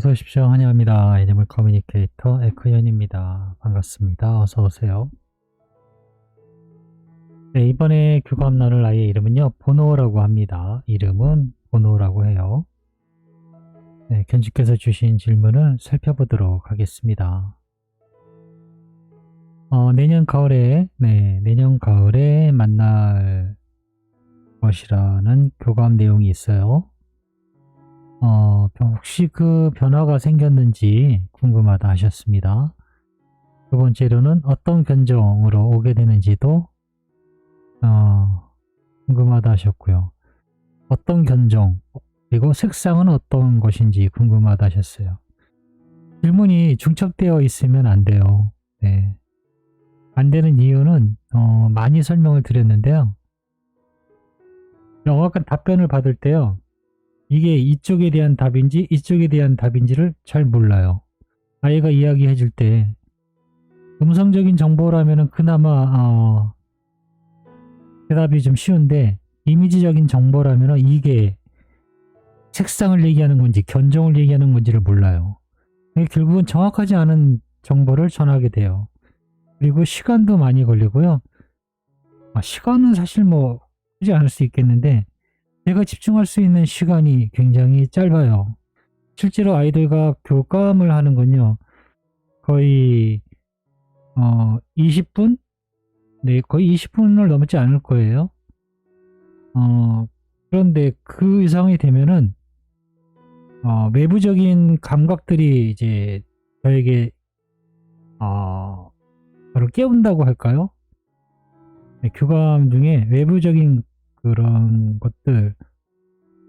어서 오십시오. 환영합니다. 애니멀 커뮤니케이터 에크현입니다. 반갑습니다. 어서 오세요. 네, 이번에 교감 나눌 아이의 이름은요. 보노라고 합니다. 이름은 보노라고 해요. 네, 견주께서 주신 질문을 살펴보도록 하겠습니다. 어, 내년 가을에, 네, 내년 가을에 만날 것이라는 교감 내용이 있어요. 어, 혹시 그 변화가 생겼는지 궁금하다 하셨습니다. 두 번째로는 어떤 견종으로 오게 되는지도 어, 궁금하다 하셨고요. 어떤 견종, 그리고 색상은 어떤 것인지 궁금하다 하셨어요. 질문이 중첩되어 있으면 안 돼요. 네. 안 되는 이유는 어, 많이 설명을 드렸는데요. 정확한 답변을 받을 때요. 이게 이쪽에 대한 답인지 이쪽에 대한 답인지를 잘 몰라요. 아이가 이야기해 줄 때 음성적인 정보라면 그나마 어, 대답이 좀 쉬운데 이미지적인 정보라면 이게 색상을 얘기하는 건지 견종을 얘기하는 건지를 몰라요. 결국은 정확하지 않은 정보를 전하게 돼요. 그리고 시간도 많이 걸리고요. 아, 시간은 사실 뭐 크지 않을 수 있겠는데 제가 집중할 수 있는 시간이 굉장히 짧아요. 실제로 아이들과 교감을 하는 건요. 거의 어 20분? 네, 거의 20분을 넘지 않을 거예요. 어 그런데 그 이상이 되면은 어, 외부적인 감각들이 이제 저에게 어, 저를 깨운다고 할까요? 네, 교감 중에 외부적인 그런 것들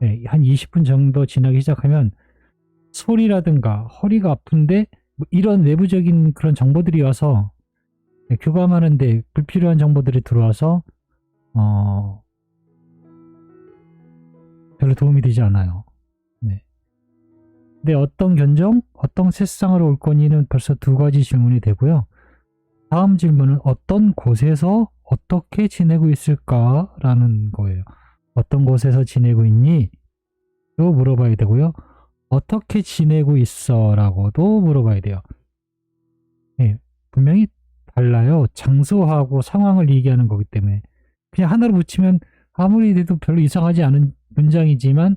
네, 한 20분 정도 지나기 시작하면 소리라든가 허리가 아픈데 뭐 이런 외부적인 그런 정보들이 와서 네, 교감하는데 불필요한 정보들이 들어와서 어 별로 도움이 되지 않아요. 네. 근데 어떤 견종, 어떤 세상으로 올 거니는 벌써 두 가지 질문이 되고요. 다음 질문은 어떤 곳에서 어떻게 지내고 있을까 라는 거예요. 어떤 곳에서 지내고 있니? 또 물어봐야 되고요. 어떻게 지내고 있어? 라고도 물어봐야 돼요. 네, 분명히 달라요. 장소하고 상황을 얘기하는 거기 때문에. 그냥 하나로 붙이면 아무리 돼도 별로 이상하지 않은 문장이지만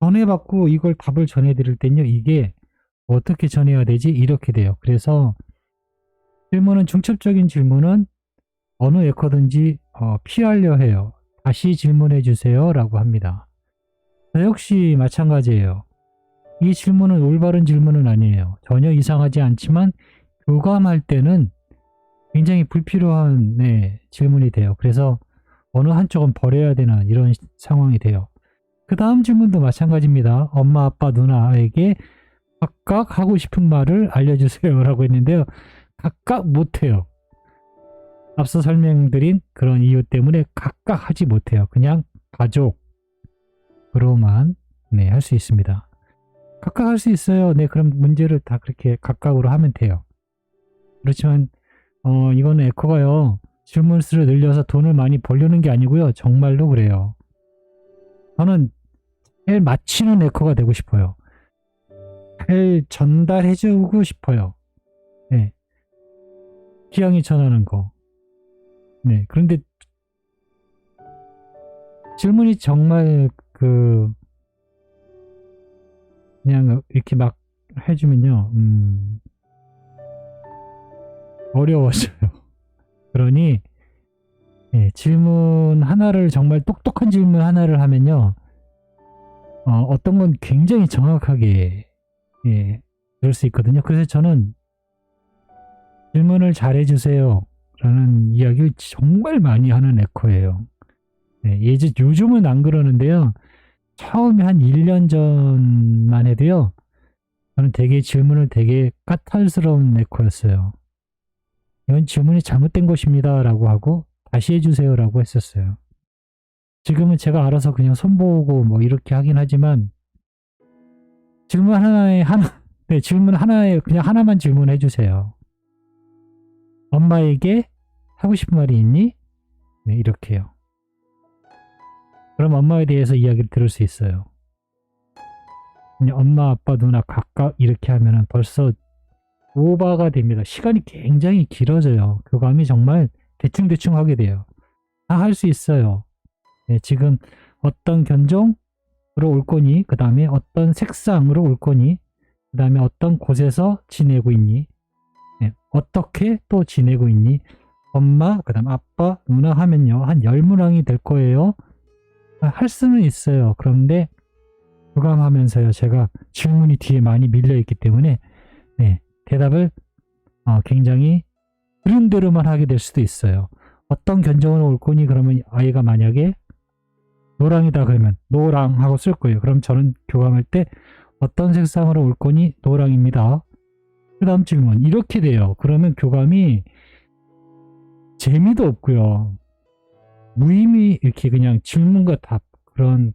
전해받고 이걸 답을 전해드릴 땐요. 이게 어떻게 전해야 되지? 이렇게 돼요. 그래서 질문은 중첩적인 질문은 어느 에커든지 어, 피하려 해요. 다시 질문해 주세요. 라고 합니다. 저 역시 마찬가지예요. 이 질문은 올바른 질문은 아니에요. 전혀 이상하지 않지만 교감할 때는 굉장히 불필요한 네, 질문이 돼요. 그래서 어느 한쪽은 버려야 되는 이런 상황이 돼요. 그 다음 질문도 마찬가지입니다. 엄마, 아빠, 누나에게 각각 하고 싶은 말을 알려주세요. 라고 했는데요. 각각 못해요. 앞서 설명드린 그런 이유 때문에 각각 하지 못해요. 그냥 가족으로만 네, 할 수 있습니다. 각각 할 수 있어요. 네, 그럼 문제를 다 그렇게 각각으로 하면 돼요. 그렇지만 어, 이거는 에코가요. 질문 수를 늘려서 돈을 많이 벌려는 게 아니고요. 정말로 그래요. 저는 잘 맞히는 에코가 되고 싶어요. 잘 전달해주고 싶어요. 네. 기왕이 전하는 거. 네. 그런데 질문이 정말 그 그냥 이렇게 막 해주면요. 음, 어려워져요. 그러니 예, 질문 하나를 정말 똑똑한 질문 하나를 하면요. 어, 어떤 건 굉장히 정확하게 예, 들을 수 있거든요. 그래서 저는 질문을 잘해주세요. 라는 이야기를 정말 많이 하는 에코예요. 네, 예전, 요즘은 안 그러는데요. 처음에 한 1년 전만 해도요. 저는 되게 질문을 되게 까탈스러운 에코였어요. 이건 질문이 잘못된 것입니다. 라고 하고 다시 해주세요. 라고 했었어요. 지금은 제가 알아서 그냥 손보고 뭐 이렇게 하긴 하지만 질문 하나에 하나, 네, 질문 하나에 그냥 하나만 질문해 주세요. 엄마에게 하고 싶은 말이 있니? 네, 이렇게요. 그럼 엄마에 대해서 이야기를 들을 수 있어요. 엄마, 아빠, 누나 각각 이렇게 하면은 벌써 오버가 됩니다. 시간이 굉장히 길어져요. 교감이 정말 대충대충 하게 돼요. 다 할 수 있어요. 네, 지금 어떤 견종으로 올 거니, 그 다음에 어떤 색상으로 올 거니, 그 다음에 어떤 곳에서 지내고 있니, 네, 어떻게 또 지내고 있니, 엄마, 그 다음 아빠, 누나 하면요. 한 열문항이 될 거예요. 아, 할 수는 있어요. 그런데 교감하면서요. 제가 질문이 뒤에 많이 밀려있기 때문에 네, 대답을 어, 굉장히 들은 대로만 하게 될 수도 있어요. 어떤 견종으로 올 거니 그러면 아이가 만약에 노랑이다 그러면 노랑 하고 쓸 거예요. 그럼 저는 교감할 때 어떤 색상으로 올 거니 노랑입니다. 그 다음 질문 이렇게 돼요. 그러면 교감이 재미도 없고요. 무의미 이렇게 그냥 질문과 답 그런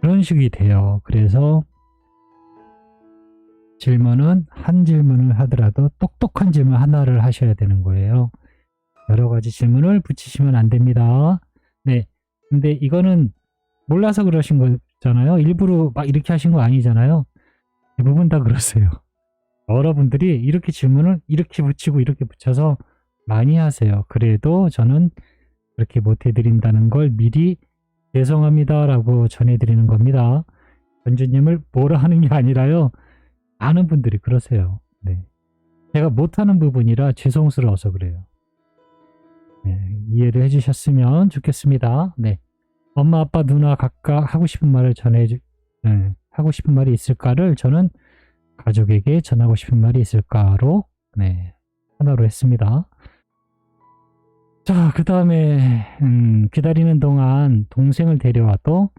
그런 식이 돼요. 그래서 질문은 한 질문을 하더라도 똑똑한 질문 하나를 하셔야 되는 거예요. 여러 가지 질문을 붙이시면 안 됩니다. 네. 근데 이거는 몰라서 그러신 거잖아요. 일부러 막 이렇게 하신 거 아니잖아요. 대부분 다 그러세요. 여러분들이 이렇게 질문을 이렇게 붙이고 이렇게 붙여서 많이 하세요. 그래도 저는 그렇게 못 해드린다는 걸 미리 죄송합니다 라고 전해드리는 겁니다. 전주님을 뭐라 하는 게 아니라요. 많은 분들이 그러세요. 네. 제가 못하는 부분이라 죄송스러워서 그래요. 네, 이해를 해주셨으면 좋겠습니다. 네. 엄마, 아빠, 누나 각각 하고 싶은 말을 전해 주, 네, 하고 싶은 말이 있을까를 저는 가족에게 전하고 싶은 말이 있을까로, 네, 하나로 했습니다. 자, 그 다음에, 음, 기다리는 동안 동생을 데려와도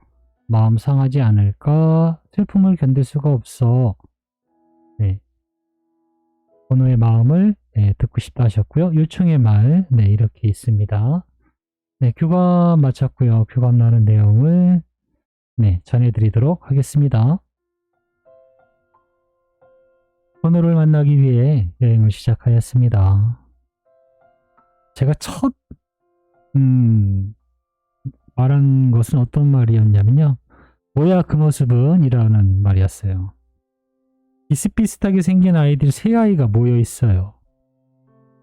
마음 상하지 않을까? 슬픔을 견딜 수가 없어. 네. 번호의 마음을 네, 듣고 싶다 하셨고요. 요청의 말, 네, 이렇게 있습니다. 네, 교감 마쳤고요. 교감 나눈 내용을 네, 전해드리도록 하겠습니다. 번호를 만나기 위해 여행을 시작하였습니다. 제가 첫, 음, 말한 것은 어떤 말이었냐면요. 뭐야 그 모습은? 이라는 말이었어요. 비슷비슷하게 생긴 아이들 세 아이가 모여 있어요.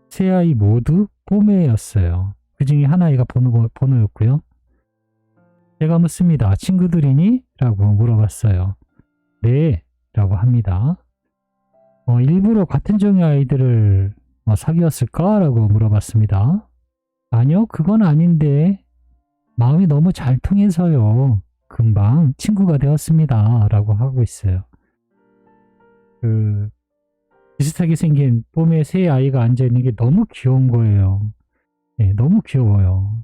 세 아이 모두 뽀매였어요. 그 중에 한 아이가 번호, 번호였고요. 제가 묻습니다. 친구들이니? 라고 물어봤어요. 네, 라고 합니다. 어, 일부러 같은 종의 아이들을 어, 사귀었을까? 라고 물어봤습니다. 아니요, 그건 아닌데, 마음이 너무 잘 통해서요. 금방 친구가 되었습니다. 라고 하고 있어요. 그, 비슷하게 생긴 봄에 새 아이가 앉아있는 게 너무 귀여운 거예요. 네, 너무 귀여워요.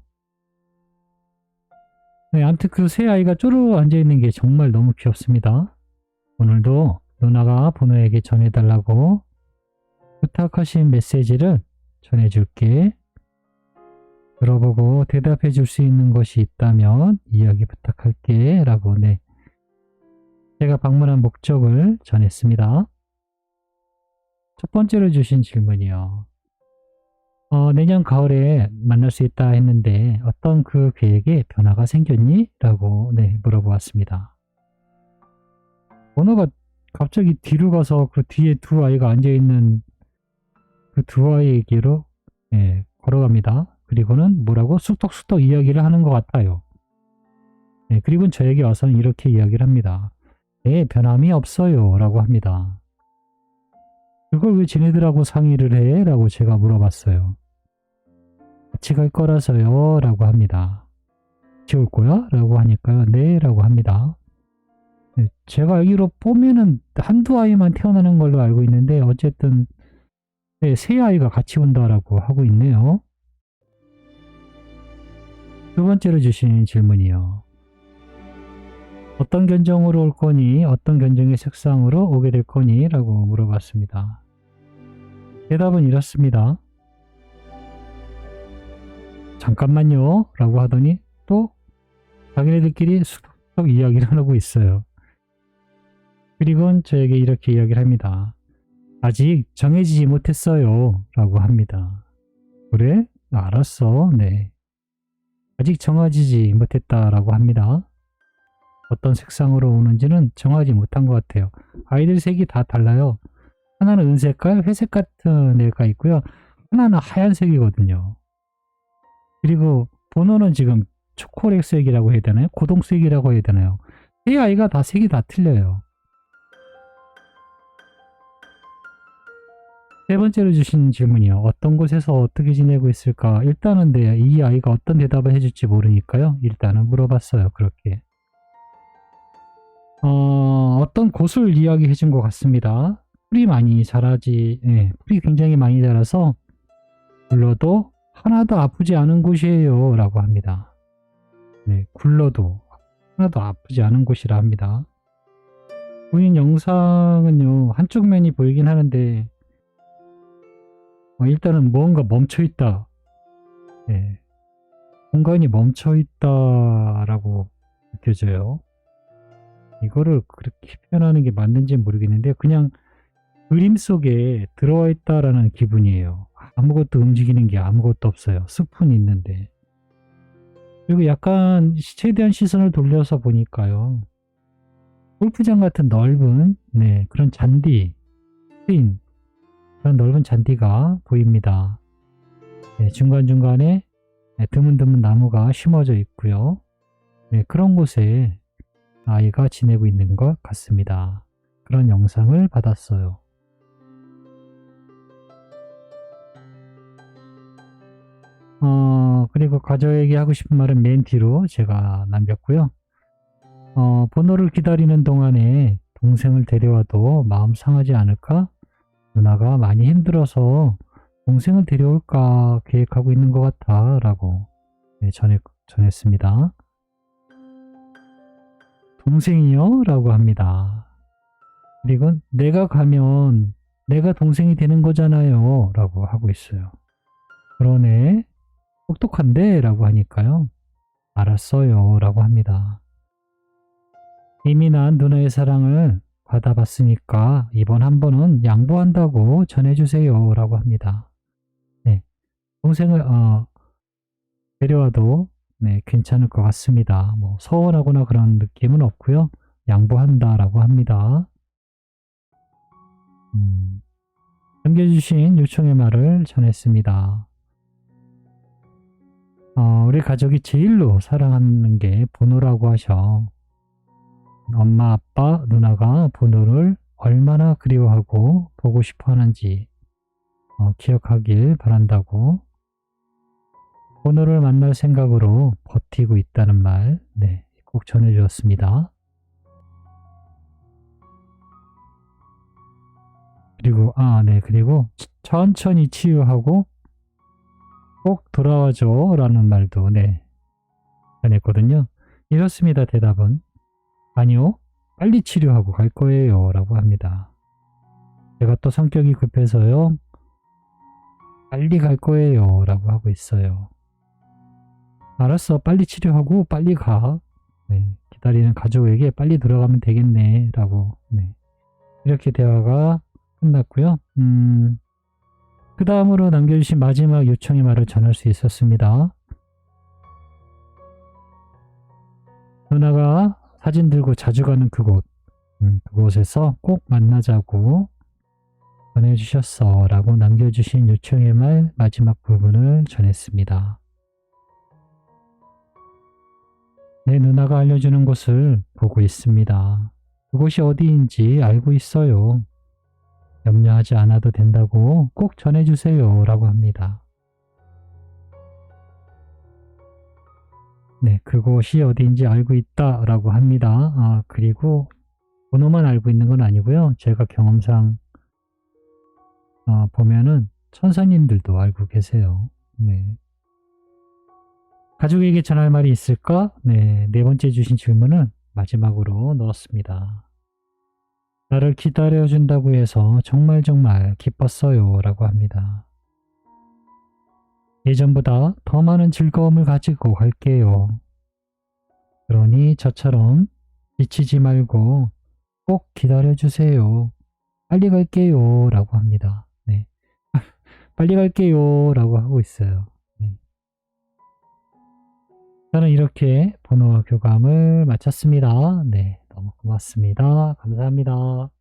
네, 아무튼 그 새 아이가 쪼르르 앉아있는 게 정말 너무 귀엽습니다. 오늘도 누나가 번호에게 전해달라고 부탁하신 메시지를 전해줄게. 들어보고 대답해 줄 수 있는 것이 있다면 이야기 부탁할게. 라고, 네. 제가 방문한 목적을 전했습니다. 첫 번째로 주신 질문이요. 어, 내년 가을에 만날 수 있다 했는데 어떤 그 계획에 변화가 생겼니? 라고 네, 물어보았습니다. 번호가 갑자기 뒤로 가서 그 뒤에 두 아이가 앉아있는 그 두 아이에게로 네, 걸어갑니다. 그리고는 뭐라고 쑥덕쑥덕 이야기를 하는 것 같아요. 네, 그리고 저에게 와서는 이렇게 이야기를 합니다. 네, 변함이 없어요. 라고 합니다. 그걸 왜 지네들하고 상의를 해? 라고 제가 물어봤어요. 같이 갈 거라서요. 라고 합니다. 올 거야? 라고 하니까요. 네. 라고 합니다. 네, 제가 알기로 뽀면은 한두 아이만 태어나는 걸로 알고 있는데 어쨌든 네, 세 아이가 같이 온다라고 하고 있네요. 두 번째로 주신 질문이요. 어떤 견종으로 올 거니? 어떤 견종의 색상으로 오게 될 거니? 라고 물어봤습니다. 대답은 이렇습니다. 잠깐만요. 라고 하더니 또 자기네들끼리 수덕 이야기를 하고 있어요. 그리고 저에게 이렇게 이야기를 합니다. 아직 정해지지 못했어요. 라고 합니다. 그래? 알았어. 네. 아직 정해지지 못했다 라고 합니다. 어떤 색상으로 오는지는 정하지 못한 것 같아요. 아이들 색이 다 달라요. 하나는 은색깔, 회색 같은 애가 있고요. 하나는 하얀색이거든요. 그리고 번호는 지금 초콜릿색이라고 해야 되나요? 고동색이라고 해야 되나요? 세 아이가 다 색이 다 틀려요. 세 번째로 주신 질문이요. 어떤 곳에서 어떻게 지내고 있을까? 일단은 네, 이 아이가 어떤 대답을 해줄지 모르니까요. 일단은 물어봤어요. 그렇게. 어, 어떤 곳을 이야기해 준 것 같습니다. 풀이 많이 자라지, 예, 풀이 굉장히 많이 자라서 굴러도 하나도 아프지 않은 곳이에요. 라고 합니다. 네, 굴러도 하나도 아프지 않은 곳이라 합니다. 보인 영상은요, 한쪽 면이 보이긴 하는데, 어, 일단은 무언가 멈춰 있다. 예. 공간이 멈춰 있다라고 느껴져요. 이거를 그렇게 표현하는 게 맞는지 모르겠는데, 그냥 그림 속에 들어와 있다라는 기분이에요. 아무것도 움직이는 게 아무것도 없어요. 숲은 있는데. 그리고 약간 최대한 시선을 돌려서 보니까요. 골프장 같은 넓은, 네, 그런 잔디, 스인, 그런 넓은 잔디가 보입니다. 네, 중간중간에 네, 드문드문 나무가 심어져 있고요. 네, 그런 곳에 아이가 지내고 있는 것 같습니다. 그런 영상을 받았어요. 어, 그리고 가족에게 하고 싶은 말은 맨 뒤로 제가 남겼고요. 어, 번호를 기다리는 동안에 동생을 데려와도 마음 상하지 않을까? 누나가 많이 힘들어서 동생을 데려올까 계획하고 있는 것 같아 라고 네, 전해, 전했습니다. 동생이요? 라고 합니다. 그리고 내가 가면 내가 동생이 되는 거잖아요 라고 하고 있어요. 그러네. 똑똑한데? 라고 하니까요. 알았어요 라고 합니다. 이미 난 누나의 사랑을 받아봤으니까 이번 한 번은 양보한다고 전해주세요 라고 합니다. 네. 동생을 어, 데려와도 네, 괜찮을 것 같습니다. 뭐 서운하거나 그런 느낌은 없고요. 양보한다 라고 합니다. 음, 남겨주신 요청의 말을 전했습니다. 어, 우리 가족이 제일로 사랑하는 게 번호라고 하셔. 엄마, 아빠, 누나가 번호를 얼마나 그리워하고 보고 싶어 하는지 어, 기억하길 바란다고 번호를 만날 생각으로 버티고 있다는 말, 네, 꼭 전해주었습니다. 그리고, 아, 네, 그리고 천천히 치유하고 꼭 돌아와줘 라는 말도, 네, 전했거든요. 이렇습니다, 대답은. 아니요, 빨리 치료하고 갈 거예요. 라고 합니다. 제가 또 성격이 급해서요, 빨리 갈 거예요. 라고 하고 있어요. 알았어, 빨리 치료하고 빨리 가. 네, 기다리는 가족에게 빨리 들어가면 되겠네. 라고, 네. 이렇게 대화가 끝났고요. 음, 그 다음으로 남겨주신 마지막 요청의 말을 전할 수 있었습니다. 누나가 사진 들고 자주 가는 그곳, 음, 그곳에서 꼭 만나자고 전해주셨어 라고 남겨주신 요청의 말 마지막 부분을 전했습니다. 내 누나가 알려주는 곳을 보고 있습니다. 그곳이 어디인지 알고 있어요. 염려하지 않아도 된다고 꼭 전해주세요 라고 합니다. 네, 그곳이 어디인지 알고 있다 라고 합니다. 아, 그리고 번호만 알고 있는 건 아니고요. 제가 경험상 어, 보면은 천사님들도 알고 계세요. 네. 가족에게 전할 말이 있을까? 네, 네 번째 주신 질문은 마지막으로 넣었습니다. 나를 기다려준다고 해서 정말 정말 기뻤어요. 라고 합니다. 예전보다 더 많은 즐거움을 가지고 갈게요. 그러니 저처럼 지치지 말고 꼭 기다려주세요. 빨리 갈게요. 라고 합니다. 네. 빨리 갈게요. 라고 하고 있어요. 네. 저는 이렇게 번호와 교감을 마쳤습니다. 네, 너무 고맙습니다. 감사합니다.